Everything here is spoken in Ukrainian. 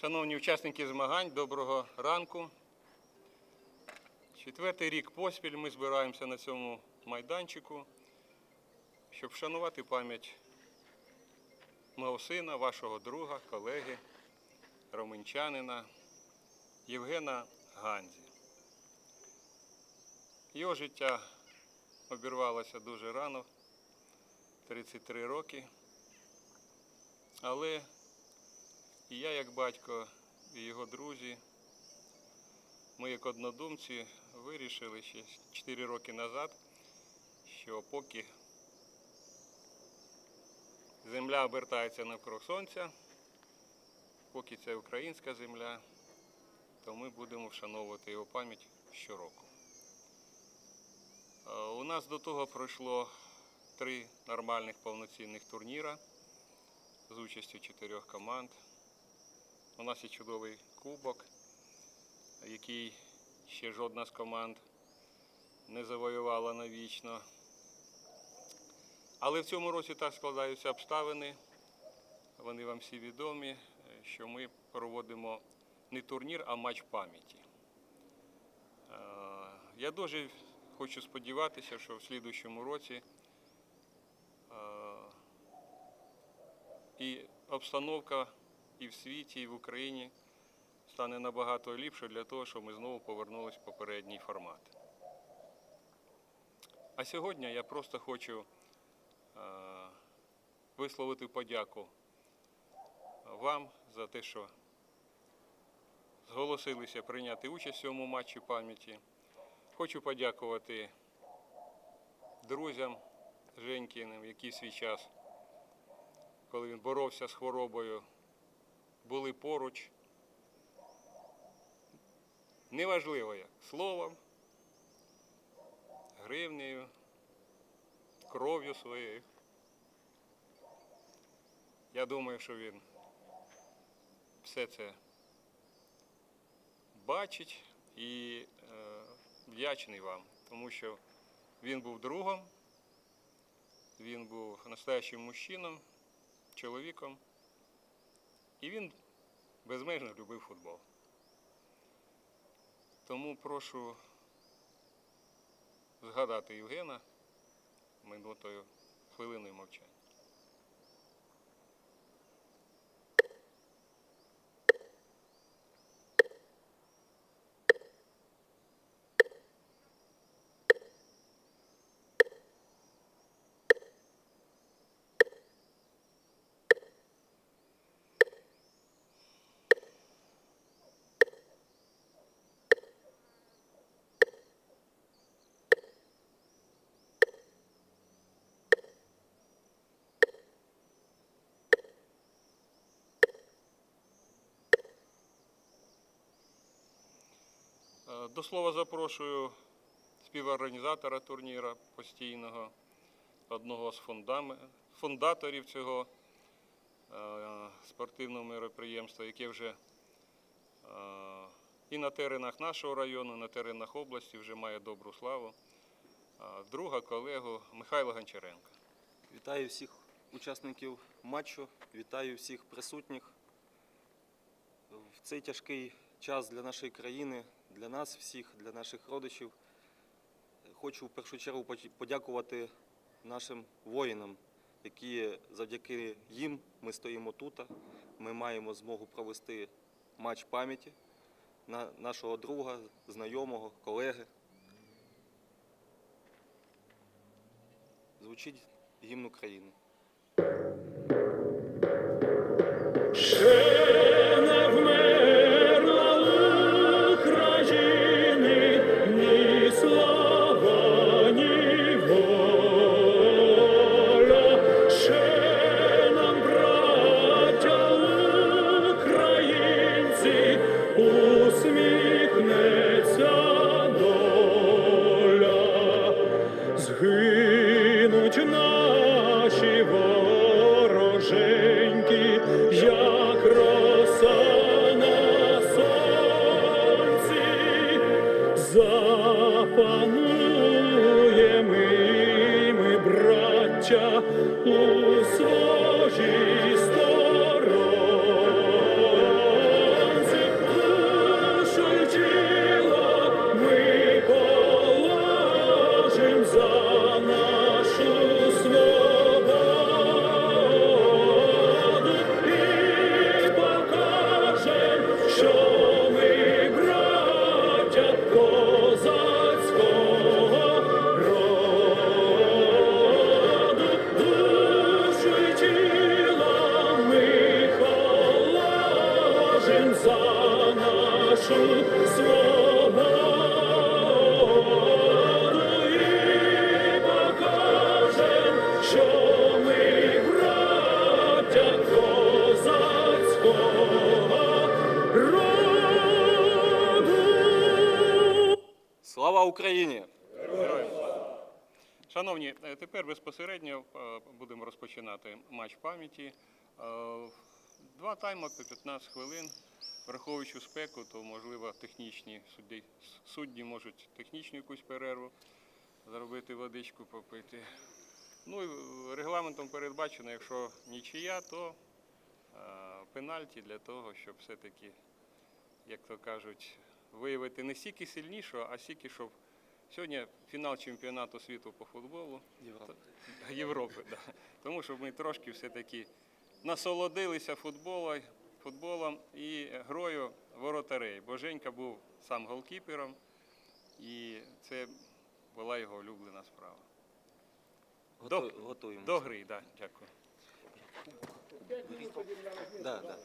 Шановні учасники змагань, доброго ранку. Четвертий рік поспіль ми збираємося на цьому майданчику, щоб вшанувати пам'ять мого сина, вашого друга, колеги, романчанина Євгена Ганзі. Його життя обірвалося дуже рано, 33 роки. Але і я, як батько, і його друзі, ми, як однодумці, вирішили ще 4 роки назад, що поки земля обертається навкруг сонця, поки це українська земля, то ми будемо вшановувати його пам'ять щороку. Е, У нас до того пройшло три нормальних повноцінних турніра з участю чотирьох команд. У нас є чудовий кубок, який ще жодна з команд не завоювала навічно. Але в цьому році так складаються обставини. Вони вам всі відомі, що ми проводимо не турнір, а матч пам'яті. Е, Я дуже хочу сподіватися, що в слідущому році е, і обстановка і в світі, і в Україні стане набагато ліпше для того, щоб ми знову повернулися в попередній формат. А сьогодні я просто хочу е, висловити подяку вам за те, що зголосилися прийняти участь в цьому матчі пам'яті. Хочу подякувати друзям Женькіним, які в свій час, коли він боровся з хворобою, були поруч. Неважливо як словом, гривнею, кров'ю своєю. Я думаю, що він все це бачить і е, вдячний вам, тому що він був другом, він був настоящим мужчином, чоловіком, і він безмежно любив футбол. Тому прошу згадати Євгена минутою хвилиною мовчання. До слова запрошую співорганізатора турніра постійного, одного з фундаторів цього е, спортивного мероприємства, яке вже е, і на теренах нашого району, і на теренах області вже має добру славу. Е, Друга колегу Михайла Гончаренка. Вітаю всіх учасників матчу, вітаю всіх присутніх. В цей тяжкий час для нашої країни, для нас всіх, для наших родичів. Хочу в першу чергу подякувати нашим воїнам, які завдяки їм ми стоїмо тут. Ми маємо змогу провести матч пам'яті на нашого друга, знайомого, колеги. Звучить гімн України. 我和 Слава Україні! Шановні, е, тепер безпосередньо е, будемо розпочинати матч пам'яті. Е, два тайми по 15 хвилин. Враховуючи спеку, то можливо технічні судді, судді можуть технічну якусь перерву зробити водичку попити. Ну і регламентом передбачено, якщо нічия, то е, пенальті для того, щоб все-таки, як то кажуть, виявити не стільки сильнішого, а стільки, щоб сьогодні фінал чемпіонату світу по футболу. Європа. Європи, да. тому щоб ми трошки все-таки насолодилися футболом, футболом і грою воротарей. Бо Женька був сам голкіпером, і це була його улюблена справа. До- Готу- Готуємо. До гри, да, дякую. Да, да.